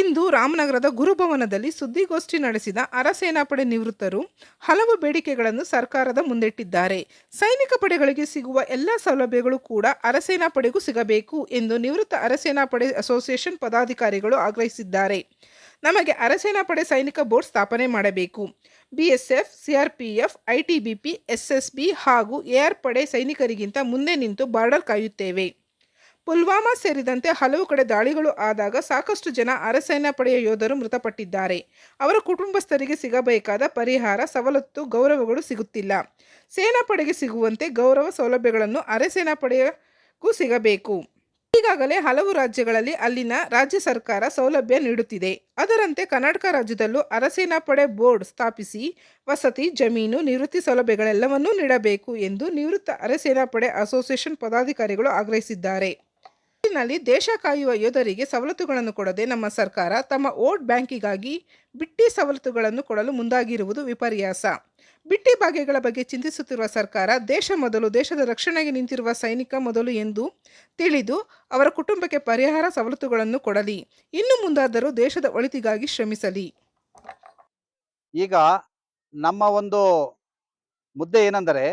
ಇಂದು ರಾಮನಗರದ ಗುರುಭವನದಲ್ಲಿ ಸುದ್ದಿಗೋಷ್ಠಿ ನಡೆಸಿದ ಅರಸೇನಾಪಡೆ ನಿವೃತ್ತರು ಹಲವು ಬೇಡಿಕೆಗಳನ್ನು ಸರ್ಕಾರದ ಮುಂದಿಟ್ಟಿದ್ದಾರೆ. ಸೈನಿಕ ಪಡೆಗಳಿಗೆ ಸಿಗುವ ಎಲ್ಲ ಸೌಲಭ್ಯಗಳು ಕೂಡ ಅರಸೇನಾ ಪಡೆಗೂ ಸಿಗಬೇಕು ಎಂದು ನಿವೃತ್ತ ಅರಸೇನಾ ಪಡೆ ಅಸೋಸಿಯೇಷನ್ ಪದಾಧಿಕಾರಿಗಳು ಆಗ್ರಹಿಸಿದ್ದಾರೆ. ನಮಗೆ ಅರಸೇನಾ ಪಡೆ ಸೈನಿಕ ಬೋರ್ಡ್ ಸ್ಥಾಪನೆ ಮಾಡಬೇಕು. ಬಿಎಸ್ಎಫ್, ಸಿಆರ್ಪಿಎಫ್, ಐಟಿಬಿಪಿ, ಎಸ್ಎಸ್ಬಿ ಹಾಗೂ ಎಆರ್ ಪಡೆ ಸೈನಿಕರಿಗಿಂತ ಮುಂದೆ ನಿಂತು ಬಾರ್ಡರ್ ಕಾಯುತ್ತೇವೆ. ಪುಲ್ವಾಮಾ ಸೇರಿದಂತೆ ಹಲವು ಕಡೆ ದಾಳಿಗಳು ಆದಾಗ ಸಾಕಷ್ಟು ಜನ ಅರಸೇನಾ ಪಡೆಯ ಯೋಧರು ಮೃತಪಟ್ಟಿದ್ದಾರೆ. ಅವರ ಕುಟುಂಬಸ್ಥರಿಗೆ ಸಿಗಬೇಕಾದ ಪರಿಹಾರ, ಸವಲತ್ತು, ಗೌರವಗಳು ಸಿಗುತ್ತಿಲ್ಲ. ಸೇನಾಪಡೆಗೆ ಸಿಗುವಂತೆ ಗೌರವ ಸೌಲಭ್ಯಗಳನ್ನು ಅರೆಸೇನಾ ಪಡೆಗೂ ಸಿಗಬೇಕು. ಈಗಾಗಲೇ ಹಲವು ರಾಜ್ಯಗಳಲ್ಲಿ ಅಲ್ಲಿನ ರಾಜ್ಯ ಸರ್ಕಾರ ಸೌಲಭ್ಯ ನೀಡುತ್ತಿದೆ. ಅದರಂತೆ ಕರ್ನಾಟಕ ರಾಜ್ಯದಲ್ಲೂ ಅರಸೇನಾ ಪಡೆ ಬೋರ್ಡ್ ಸ್ಥಾಪಿಸಿ ವಸತಿ, ಜಮೀನು, ನಿವೃತ್ತಿ ಸೌಲಭ್ಯಗಳೆಲ್ಲವನ್ನೂ ನೀಡಬೇಕು ಎಂದು ನಿವೃತ್ತ ಅರೆಸೇನಾ ಪಡೆ ಅಸೋಸಿಯೇಷನ್ ಪದಾಧಿಕಾರಿಗಳು ಆಗ್ರಹಿಸಿದ್ದಾರೆ. ನಲ್ಲಿ ದೇಶ ಕಾಯುವ ಯೋಧರಿಗೆ ಸವಲತ್ತುಗಳನ್ನು ಕೊಡದೆ ನಮ್ಮ ಸರ್ಕಾರ ತಮ್ಮ ವೋಟ್ ಬ್ಯಾಂಕಿಗಾಗಿ ಬಿಟ್ಟಿ ಸವಲತ್ತುಗಳನ್ನು ಕೊಡಲು ಮುಂದಾಗಿರುವುದು ವಿಪರ್ಯಾಸ. ಬಿಟ್ಟಿ ಭಾಗ್ಯಗಳ ಬಗ್ಗೆ ಚಿಂತಿಸುತ್ತಿರುವ ಸರ್ಕಾರ ದೇಶ ಮೊದಲು, ದೇಶದ ರಕ್ಷಣೆಗೆ ನಿಂತಿರುವ ಸೈನಿಕ ಮೊದಲು ಎಂದು ತಿಳಿದು ಅವರ ಕುಟುಂಬಕ್ಕೆ ಪರಿಹಾರ ಸವಲತ್ತುಗಳನ್ನು ಕೊಡಲಿ. ಇನ್ನು ಮುಂದಾದರೂ ದೇಶದ ಒಳಿತಿಗಾಗಿ ಶ್ರಮಿಸಲಿ. ಈಗ ನಮ್ಮ ಒಂದು ಮುದ್ದೆ ಏನಂದರೆ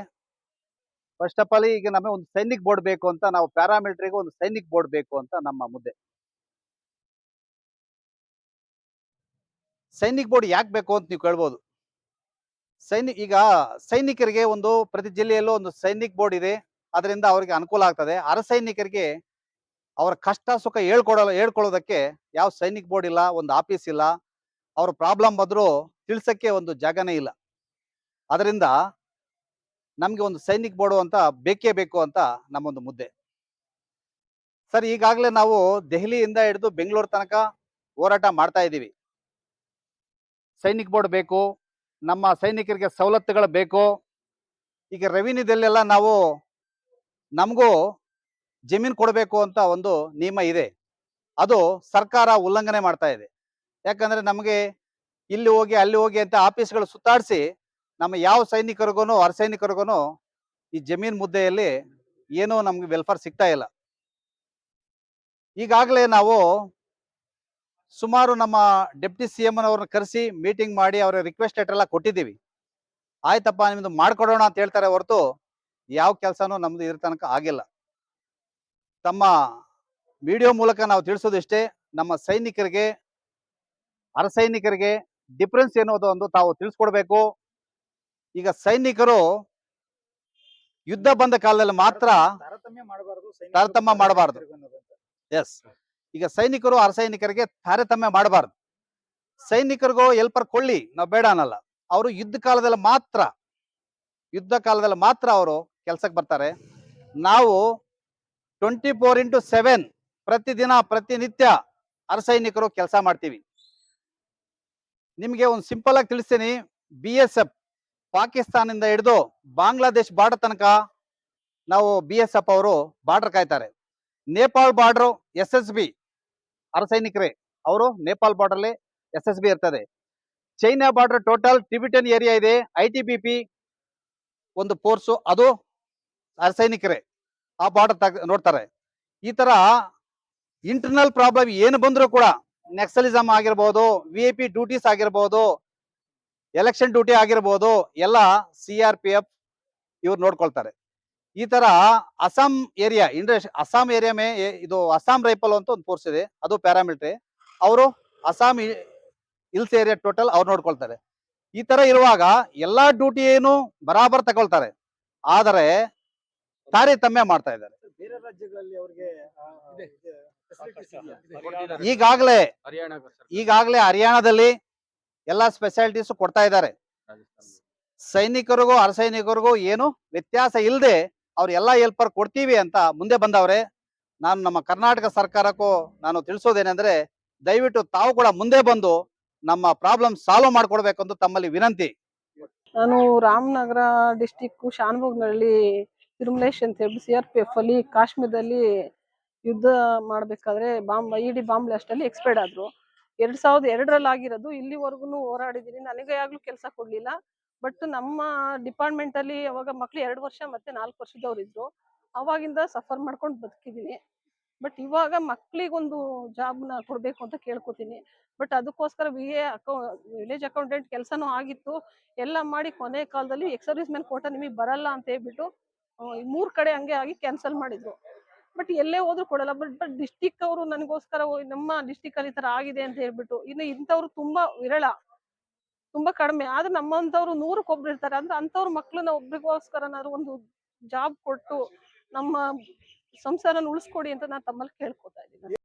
ಫಸ್ಟ್ ಆಫ್ ಆಲ್ ಈಗ ನಮಗೆ ಒಂದು ಸೈನಿಕ್ ಬೋರ್ಡ್ ಬೇಕು ಅಂತ ನಾವು ಪ್ಯಾರಾಮಿಲಿಟರಿಗೆ ಒಂದು ಸೈನಿಕ್ ಬೋರ್ಡ್ ಬೇಕು ಅಂತ ನಮ್ಮ ಮುದ್ದೆ. ಸೈನಿಕ್ ಬೋರ್ಡ್ ಯಾಕೆ ಬೇಕು ಅಂತ ನೀವು ಕೇಳ್ಬೋದು. ಸೈನಿಕ ಈಗ ಸೈನಿಕರಿಗೆ ಒಂದು ಪ್ರತಿ ಜಿಲ್ಲೆಯಲ್ಲೂ ಒಂದು ಸೈನಿಕ್ ಬೋರ್ಡ್ ಇದೆ. ಅದರಿಂದ ಅವರಿಗೆ ಅನುಕೂಲ ಆಗ್ತದೆ. ಅರ ಸೈನಿಕರಿಗೆ ಅವರ ಕಷ್ಟ ಸುಖ ಹೇಳ್ಕೊಡಲ್ಲ, ಹೇಳ್ಕೊಳ್ಳೋದಕ್ಕೆ ಯಾವ ಸೈನಿಕ್ ಬೋರ್ಡ್ ಇಲ್ಲ, ಒಂದು ಆಫೀಸ್ ಇಲ್ಲ, ಅವ್ರ ಪ್ರಾಬ್ಲಮ್ ಬಂದರೂ ತಿಳ್ಸಕ್ಕೆ ಒಂದು ಜಾಗನೇ ಇಲ್ಲ. ಅದರಿಂದ ನಮ್ಗೆ ಒಂದು ಸೈನಿಕ್ ಬೋರ್ಡು ಅಂತ ಬೇಕೇ ಬೇಕು ಅಂತ ನಮ್ಮೊಂದು ಮುದ್ದೆ. ಸರ್, ಈಗಾಗಲೇ ನಾವು ದೆಹಲಿಯಿಂದ ಹಿಡಿದು ಬೆಂಗಳೂರು ತನಕ ಹೋರಾಟ ಮಾಡ್ತಾ ಇದ್ದೀವಿ. ಸೈನಿಕ್ ಬೋರ್ಡ್ ಬೇಕು, ನಮ್ಮ ಸೈನಿಕರಿಗೆ ಸವಲತ್ತುಗಳು ಬೇಕು. ಈಗ ರೆವಿನ್ಯೂದಲ್ಲೆಲ್ಲ ನಾವು ನಮಗೂ ಜಮೀನು ಕೊಡಬೇಕು ಅಂತ ಒಂದು ನಿಯಮ ಇದೆ. ಅದು ಸರ್ಕಾರ ಉಲ್ಲಂಘನೆ ಮಾಡ್ತಾ ಇದೆ. ಯಾಕಂದ್ರೆ ನಮಗೆ ಇಲ್ಲಿ ಹೋಗಿ, ಅಲ್ಲಿ ಹೋಗಿ ಅಂತ ಆಫೀಸ್ಗಳು ಸುತ್ತಾಡಿಸಿ ನಮ್ಮ ಯಾವ ಸೈನಿಕರಿಗೂ ಅರ ಈ ಜಮೀನ್ ಮುದ್ದೆಯಲ್ಲಿ ಏನೂ ನಮ್ಗೆ ವೆಲ್ಫೇರ್ ಸಿಗ್ತಾ ಇಲ್ಲ. ಈಗಾಗಲೇ ನಾವು ಸುಮಾರು ನಮ್ಮ ಡೆಪ್ಟಿ ಸಿ ಎಂ ಅವ್ರನ್ನ ಕರೆಸಿ ಮೀಟಿಂಗ್ ಮಾಡಿ ಅವರ ರಿಕ್ವೆಸ್ಟ್ ಲೆಟರ್ ಎಲ್ಲ ಕೊಟ್ಟಿದ್ದೀವಿ. ಆಯ್ತಪ್ಪ, ನಿಮ್ದು ಮಾಡ್ಕೊಡೋಣ ಅಂತ ಹೇಳ್ತಾರೆ ಹೊರತು ಯಾವ ಕೆಲಸನೂ ನಮ್ದು ಇದ್ರ ತನಕ ಆಗಿಲ್ಲ. ತಮ್ಮ ವಿಡಿಯೋ ಮೂಲಕ ನಾವು ತಿಳಿಸೋದು ಇಷ್ಟೇ ನಮ್ಮ ಸೈನಿಕರಿಗೆ, ಅರಸೈನಿಕರಿಗೆ ಡಿಫ್ರೆನ್ಸ್ ಏನೋದು ಒಂದು ತಾವು ತಿಳಿಸ್ಕೊಡ್ಬೇಕು. ಈಗ ಸೈನಿಕರು ಯುದ್ಧ ಬಂದ ಕಾಲದಲ್ಲಿ ಮಾತ್ರ ತಾರತಮ್ಯ ಮಾಡಬಾರದು. ಎಸ್ ಈಗ ಸೈನಿಕರು ಅರಸೈನಿಕರಿಗೆ ತಾರತಮ್ಯ ಮಾಡಬಾರದು. ಸೈನಿಕರಿಗೂ ಎಲ್ಪರ್ ಕೊಳ್ಳಿ ನಾವು ಬೇಡ ಅನ್ನಲ್ಲ. ಅವರು ಯುದ್ಧ ಕಾಲದಲ್ಲಿ ಮಾತ್ರ ಯುದ್ಧ ಕಾಲದಲ್ಲಿ ಮಾತ್ರ ಅವರು ಕೆಲ್ಸಕ್ಕೆ ಬರ್ತಾರೆ. ನಾವು ಟ್ವೆಂಟಿ ಫೋರ್ ಇಂಟು ಸೆವೆನ್ ಪ್ರತಿದಿನ ಪ್ರತಿನಿತ್ಯ ಅರಸೈನಿಕರು ಕೆಲಸ ಮಾಡ್ತೀವಿ. ನಿಮಗೆ ಒಂದು ಸಿಂಪಲ್ ಆಗಿ ತಿಳಿಸ್ತೀನಿ ಬಿ ಎಸ್ ಎಫ್ ಪಾಕಿಸ್ತಾನದಿಂದ ಹಿಡಿದು ಬಾಂಗ್ಲಾದೇಶ್ ಬಾರ್ಡರ್ ತನಕ ನಾವು ಬಿ ಎಸ್ ಎಫ್ ಅವರು border ಕಾಯ್ತಾರೆ. Nepal border S S B ಅರ ಸೈನಿಕರೇ, ಅವರು ಬಾರ್ಡರ್ ಬಾರ್ಡರ್ಲಿ ಎಸ್ ಎಸ್ ಬಿ ಇರ್ತದೆ. China border total Tibetan area ಇದೆ, ಐ ಟಿ ಬಿ ಪಿ ಒಂದು ಫೋರ್ಸು, ಅದು ಅರಸೈನಿಕರೇ ಆ ಬಾರ್ಡರ್ ತಗ ನೋಡ್ತಾರೆ. ಈ ತರ ಇಂಟರ್ನಲ್ ಪ್ರಾಬ್ಲಮ್ ಏನು ಬಂದರೂ ಕೂಡ ನೆಕ್ಸಲಿಸಮ್ ಆಗಿರ್ಬೋದು, ವಿ ಐ ಪಿ ಡ್ಯೂಟೀಸ್ ಆಗಿರ್ಬೋದು ಎಲೆಕ್ಷನ್ ಡ್ಯೂಟಿ ಆಗಿರ್ಬೋದು ಎಲ್ಲ ಸಿ ಆರ್ ಪಿ ಎಫ್ ಇವ್ರು ನೋಡ್ಕೊಳ್ತಾರೆ. ಈ ತರ ಅಸ್ಸಾಂ ಏರಿಯಾ ಇಂಡಸ್ ಅಸ್ಸಾಂ ಏರಿಯಾ ಮೇ ಇದು ಅಸ್ಸಾಂ ರೈಫಲ್ ಅಂತ ಒಂದು ಫೋರ್ಸ್ ಇದೆ ಅದು ಪ್ಯಾರಾಮಿಲಿಟರಿ ಅವರು ಅಸ್ಸಾಂ ಹಿಲ್ಸ್ ಏರಿಯಾ ಟೋಟಲ್ ಅವ್ರು ನೋಡ್ಕೊಳ್ತಾರೆ. ಈ ತರ ಇರುವಾಗ ಎಲ್ಲಾ ಡ್ಯೂಟಿ ಏನು ಬರಾಬರ್ ತಗೊಳ್ತಾರೆ. ಆದರೆ ತಾರತಮ್ಯ ಮಾಡ್ತಾ ಇದ್ದಾರೆ. ಬೇರೆ ರಾಜ್ಯಗಳಲ್ಲಿ ಅವರಿಗೆ ಈಗಾಗಲೇ ಈಗಾಗಲೇ ಹರಿಯಾಣದಲ್ಲಿ ಎಲ್ಲಾ ಸ್ಪೆಷಾಲಿಟೀಸ್ ಕೊಡ್ತಾ ಇದ್ದಾರೆ. ಸೈನಿಕರಿಗೂ ಅರ್ಸೈನಿಕರಿಗೂ ಏನು ವ್ಯತ್ಯಾಸ ಇಲ್ಲದೆ ಅವ್ರು ಎಲ್ಲಾ ಹೆಲ್ಪರ್ ಕೊಡ್ತೀವಿ ಅಂತ ಮುಂದೆ ಬಂದವ್ರೆ. ನಾನು ನಮ್ಮ ಕರ್ನಾಟಕ ಸರ್ಕಾರಕ್ಕೂ ನಾನು ತಿಳಿಸೋದೇನೆಂದ್ರೆ ದಯವಿಟ್ಟು ತಾವು ಕೂಡ ಮುಂದೆ ಬಂದು ನಮ್ಮ ಪ್ರಾಬ್ಲಮ್ ಸಾಲ್ವ್ ಮಾಡ್ಕೊಡ್ಬೇಕಂತ ತಮ್ಮಲ್ಲಿ ವಿನಂತಿ. ನಾನು ರಾಮನಗರ ಡಿಸ್ಟಿಕ್ ಶಾನ್ಭೋಗ್ನಹಳ್ಳಿ ತಿರುಮಲೇಶ್ ಅಂತ ಹೇಳಿ ಸಿ ಆರ್ ಪಿ ಎಫ್ ಅಲ್ಲಿ ಕಾಶ್ಮೀರದಲ್ಲಿ ಯುದ್ಧ ಮಾಡ್ಬೇಕಾದ್ರೆ bomb I D bomb blast ಅಲ್ಲಿ ಎಕ್ಸ್ಪೈರ್ಡ್ ಆದ್ರು. ಎರಡ್ ಸಾವಿರದ ಎರಡರಲ್ಲಿ ಆಗಿರೋದು ಇಲ್ಲಿವರೆಗೂ ಹೋರಾಡಿದೀನಿ. ನನಗೆ ಆಗ್ಲೂ ಕೆಲಸ ಕೊಡ್ಲಿಲ್ಲ. ಬಟ್ ನಮ್ಮ ಡಿಪಾರ್ಟ್ಮೆಂಟ್ ಅಲ್ಲಿ ಅವಾಗ ಮಕ್ಳು ಎರಡು ವರ್ಷ ಮತ್ತೆ ನಾಲ್ಕು ವರ್ಷದವ್ರು ಇದ್ರು ಅವಾಗಿಂದ ಸಫರ್ ಮಾಡ್ಕೊಂಡು ಬದುಕಿದೀನಿ. ಬಟ್ ಇವಾಗ ಮಕ್ಳಿಗೊಂದು ನ ಕೊಡ್ಬೇಕು ಅಂತ ಕೇಳ್ಕೊತೀನಿ. ಬಟ್ ಅದಕ್ಕೋಸ್ಕರ ವಿ ಎ ಅಕೌ, ವಿಲೇಜ್ ಅಕೌಂಟೆಂಟ್ ಕೆಲಸನೂ ಆಗಿತ್ತು. ಎಲ್ಲ ಮಾಡಿ ಕೊನೆ ಕಾಲದಲ್ಲಿ ಎಕ್ಸರ್ವಿಸ್ ಮ್ಯಾನ್ ಕೋಟ ನಿಮಗೆ ಬರಲ್ಲ ಅಂತ ಹೇಳ್ಬಿಟ್ಟು ಮೂರ್ ಕಡೆ ಹಂಗೆ ಆಗಿ ಕ್ಯಾನ್ಸಲ್ ಮಾಡಿದ್ರು. ಬಟ್ ಎಲ್ಲೇ ಹೋದ್ರು ಕೊಡಲ್ಲ. ಬಟ್ ಬಟ್ ಡಿಸ್ಟಿಕ್ ಅವರು ನನಗೋಸ್ಕರ ನಮ್ಮ ಡಿಸ್ಟಿಕ್ ಅಲ್ಲಿ ತರ ಆಗಿದೆ ಅಂತ ಹೇಳ್ಬಿಟ್ಟು, ಇನ್ನು ಇಂಥವ್ರು ತುಂಬಾ ವಿರಳ, ತುಂಬಾ ಕಡಿಮೆ. ಆದ್ರೆ ನಮ್ಮಂತವ್ರು ನೂರಕ್ಕೊಬ್ರು ಇರ್ತಾರೆ. ಅಂದ್ರೆ ಅಂತವ್ರ ಮಕ್ಳನ್ನ ಒಬ್ರಿಗೋಸ್ಕರನಾದ್ರು ಒಂದು ಜಾಬ್ ಕೊಟ್ಟು ನಮ್ಮ ಸಂಸಾರನ ಉಳಿಸ್ಕೊಡಿ ಅಂತ ನಾನು ತಮ್ಮಲ್ಲಿ ಕೇಳ್ಕೊತಾ ಇದ್ದೀನಿ.